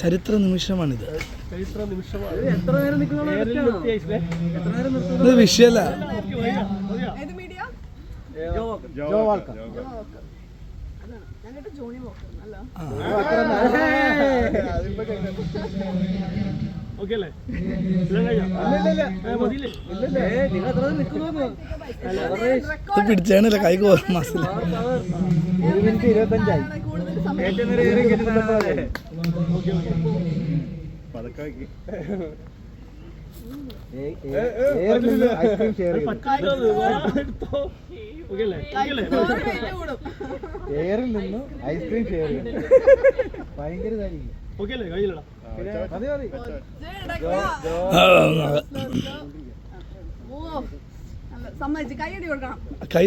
ചരിത്ര നിമിഷമാണിത്. ചരിത്ര നിമിഷമാണ്. എത്ര നേരം നിൽക്കുന്ന ഇത് വിഷയല്ല. ജോണി അല്ല ഓക്കെ അല്ലേ? പിടിച്ചാണില്ല കൈ മസില ഒരു മിനിറ്റ് ഇരുപത്തഞ്ചായി. കൂടുതൽ സമയം എയറിൽ നിന്ന് ഐസ്ക്രീം ഷെയർ ചെയ്യും ഭയങ്കര ഇതായിരിക്കും. ഓക്കെ അല്ലേ? കഴിഞ്ഞില്ലടാ മതി മതി. സമ്മതിച്ച്. കൈയടി കൊടുക്കണം. കൈ